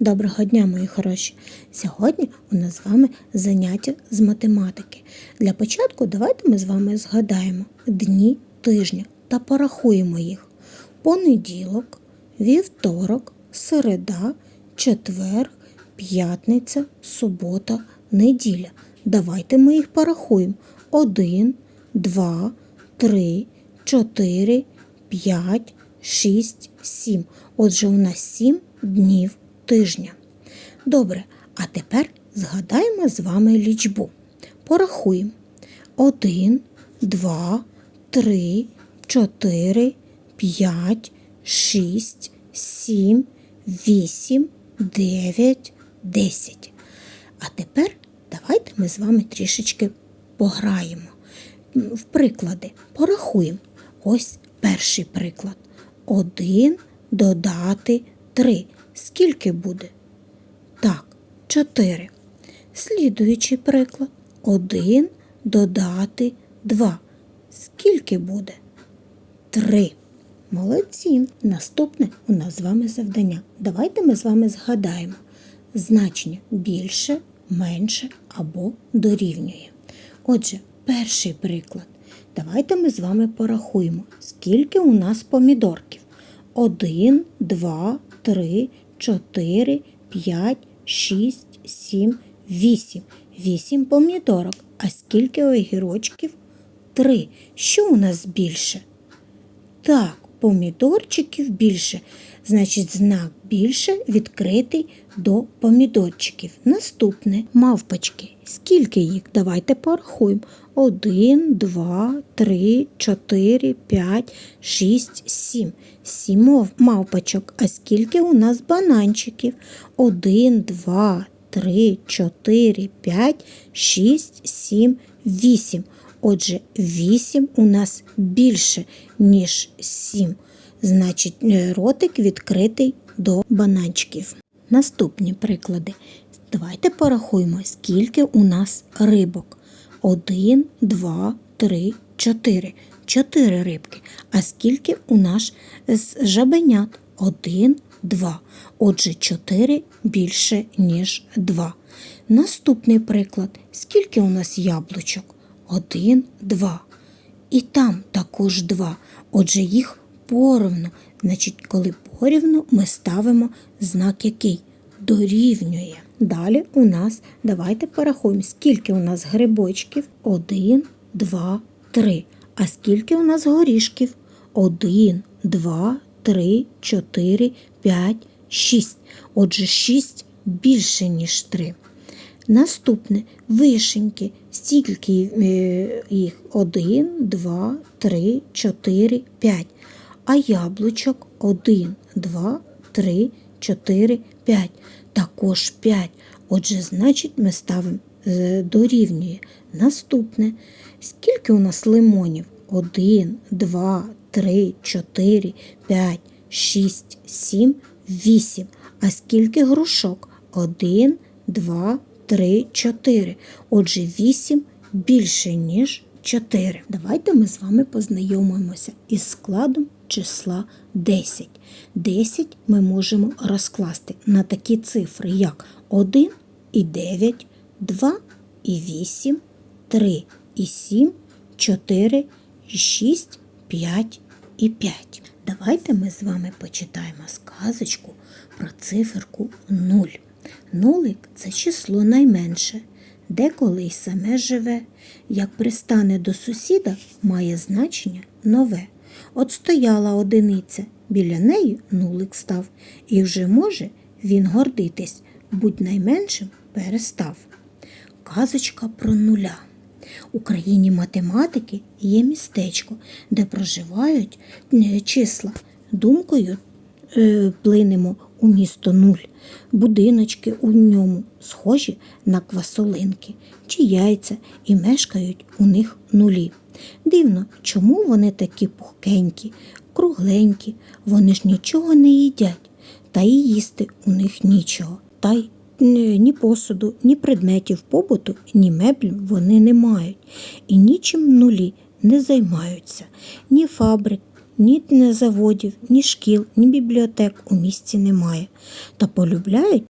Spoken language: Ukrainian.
Доброго дня, мої хороші! Сьогодні у нас з вами заняття з математики. Для початку давайте ми з вами згадаємо дні тижня та порахуємо їх. Понеділок, вівторок, середа, четвер, п'ятниця, субота, неділя. Давайте ми їх порахуємо. Один, два, три, чотири, п'ять, шість, сім. Отже, у нас сім днів тижня. Добре, а тепер згадаємо з вами лічбу. Порахуємо. Один, два, три, чотири, п'ять, шість, сім, вісім, дев'ять, десять. А тепер давайте ми з вами трішечки пограємо. В приклади порахуємо. Ось перший приклад. Один додати три. Скільки буде? Так, чотири. Слідуючий приклад. Один додати два. Скільки буде? Три. Молодці. Наступне у нас з вами завдання. Давайте ми з вами згадаємо значення більше, менше або дорівнює. Отже, перший приклад. Давайте ми з вами порахуємо, скільки у нас помідорків. Один, два, три, чотири, п'ять, шість, сім, вісім. Вісім помідорок. А скільки огірочків? Три. Що у нас більше? Так, помідорчиків більше. Значить, знак більше відкритий до помідорчиків. Наступне мавпочки. Скільки їх? Давайте порахуємо. Один, два, три, чотири, п'ять, шість, сім. Сім мав- мавпочок. А скільки у нас бананчиків? Один, два, три, чотири, п'ять, шість, сім, вісім. Отже, вісім у нас більше, ніж сім. Значить, е, ротик відкритий до бананчиків. Наступні приклади. Давайте порахуємо, скільки у нас рибок. Один, два, три, чотири. Чотири рибки. А скільки у нас жабенят? Один, два. Отже, чотири більше, ніж два. Наступний приклад. Скільки у нас яблучок? Один, два. І там також два. Отже, їх поровну. Значить, коли порівну, ми ставимо знак який дорівнює. Далі у нас давайте порахуємо, скільки у нас грибочків. Один, два, три. А скільки у нас горішків? Один, два, три, чотири, п'ять, шість. Отже, шість більше, ніж три. Наступне вишеньки. Стільки е, їх? Один, два, три, чотири, п'ять. А яблучок один, два, три, чотири, п'ять. Також п'ять. Отже, значить, ми ставимо е, дорівнює. Наступне. Скільки у нас лимонів? Один, два, три, чотири, п'ять, шість, сім, вісім. А скільки грушок? Один, два, три, чотири. Отже, вісім більше, ніж чотири. Давайте ми з вами познайомимося із складом числа 10. 10 ми можемо розкласти на такі цифри, як 1 і 9, 2 і 8, 3 і 7, 4 і 6, 5 і 5. Давайте ми з вами почитаємо сказочку про циферку 0. Нулик це число найменше, де колись саме живе, як пристане до сусіда, має значення нове. От стояла одиниця, біля неї нулик став, і вже може він гордитись, будь найменшим перестав. Казочка про нуля. У країні математики є містечко, де проживають е, числа. Думкою е, плинемо у місто нуль. Будиночки у ньому схожі на квасолинки чи яйця і мешкають у них нулі. Дивно, чому вони такі пухкенькі, кругленькі, вони ж нічого не їдять, та й їсти у них нічого. Та й ні ні посуду, ні предметів побуту, ні меблів вони не мають, і нічим нулі не займаються, ні фабрик, ні заводів, ні шкіл, ні бібліотек у місті немає. Та полюбляють